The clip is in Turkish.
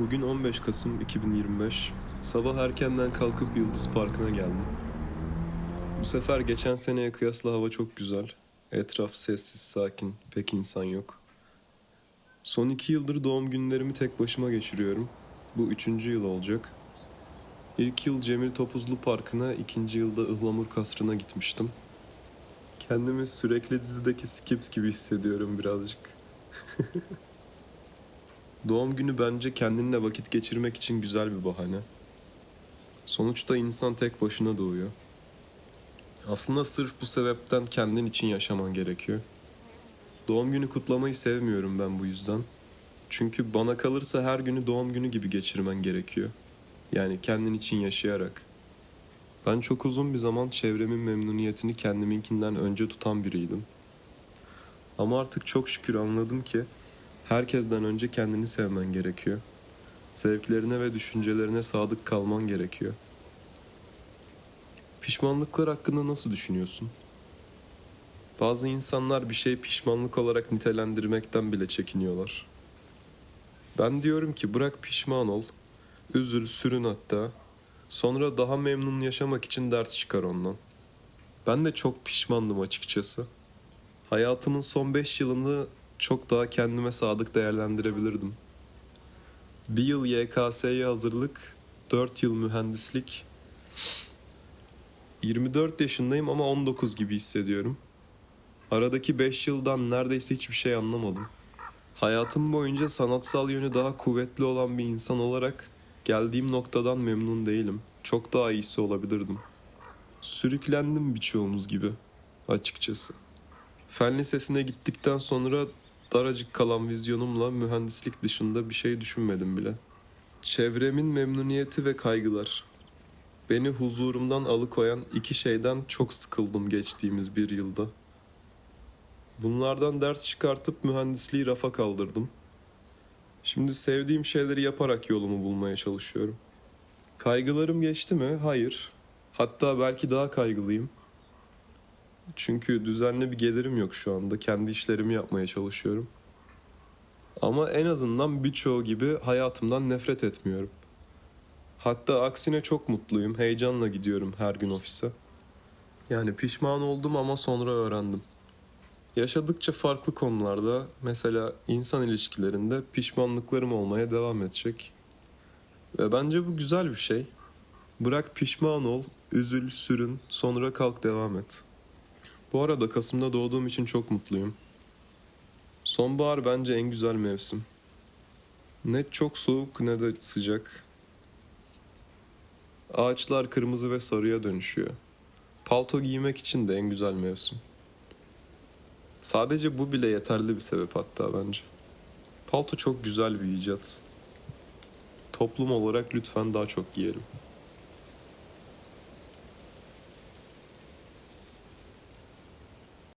Bugün 15 Kasım 2025. Sabah erkenden kalkıp Yıldız Parkı'na geldim. Bu sefer geçen seneye kıyasla hava çok güzel. Etraf sessiz, sakin, pek insan yok. Son iki yıldır doğum günlerimi tek başıma geçiriyorum. Bu üçüncü yıl olacak. İlk yıl Cemil Topuzlu Parkı'na, ikinci yılda Ihlamur Kasrı'na gitmiştim. Kendimi sürekli dizideki Skips gibi hissediyorum birazcık. Doğum günü bence kendinle vakit geçirmek için güzel bir bahane. Sonuçta insan tek başına doğuyor. Aslında sırf bu sebepten kendin için yaşaman gerekiyor. Doğum günü kutlamayı sevmiyorum ben bu yüzden. Çünkü bana kalırsa her günü doğum günü gibi geçirmen gerekiyor. Yani kendin için yaşayarak. Ben çok uzun bir zaman çevremin memnuniyetini kendiminkinden önce tutan biriydim. Ama artık çok şükür anladım ki herkesten önce kendini sevmen gerekiyor. Zevklerine ve düşüncelerine sadık kalman gerekiyor. Pişmanlıklar hakkında nasıl düşünüyorsun? Bazı insanlar bir şey pişmanlık olarak nitelendirmekten bile çekiniyorlar. Ben diyorum ki bırak pişman ol, üzül, sürün hatta. Sonra daha memnun yaşamak için ders çıkar ondan. Ben de çok pişmandım açıkçası. Hayatımın son 5 yılını çok daha kendime sadık değerlendirebilirdim. Bir yıl YKS'ye hazırlık, 4 yıl mühendislik. 24 yaşındayım ama 19 gibi hissediyorum. Aradaki 5 yıldan neredeyse hiçbir şey anlamadım. Hayatım boyunca sanatsal yönü daha kuvvetli olan bir insan olarak geldiğim noktadan memnun değilim. Çok daha iyisi olabilirdim. Sürüklendim birçoğumuz gibi açıkçası. Fen lisesine gittikten sonra daracık kalan vizyonumla mühendislik dışında bir şey düşünmedim bile. Çevremin memnuniyeti ve kaygılar. Beni huzurumdan alıkoyan iki şeyden çok sıkıldım geçtiğimiz bir yılda. Bunlardan ders çıkartıp mühendisliği rafa kaldırdım. Şimdi sevdiğim şeyleri yaparak yolumu bulmaya çalışıyorum. Kaygılarım geçti mi? Hayır. Hatta belki daha kaygılıyım. Çünkü düzenli bir gelirim yok şu anda. Kendi işlerimi yapmaya çalışıyorum. Ama en azından birçoğu gibi hayatımdan nefret etmiyorum. Hatta aksine çok mutluyum. Heyecanla gidiyorum her gün ofise. Yani pişman oldum ama sonra öğrendim. Yaşadıkça farklı konularda mesela insan ilişkilerinde pişmanlıklarım olmaya devam edecek. Ve bence bu güzel bir şey. Bırak pişman ol, üzül, sürün, sonra kalk devam et. Bu arada Kasım'da doğduğum için çok mutluyum. Sonbahar bence en güzel mevsim. Ne çok soğuk ne de sıcak. Ağaçlar kırmızı ve sarıya dönüşüyor. Palto giymek için de en güzel mevsim. Sadece bu bile yeterli bir sebep hatta bence. Palto çok güzel bir icat. Toplum olarak lütfen daha çok giyelim.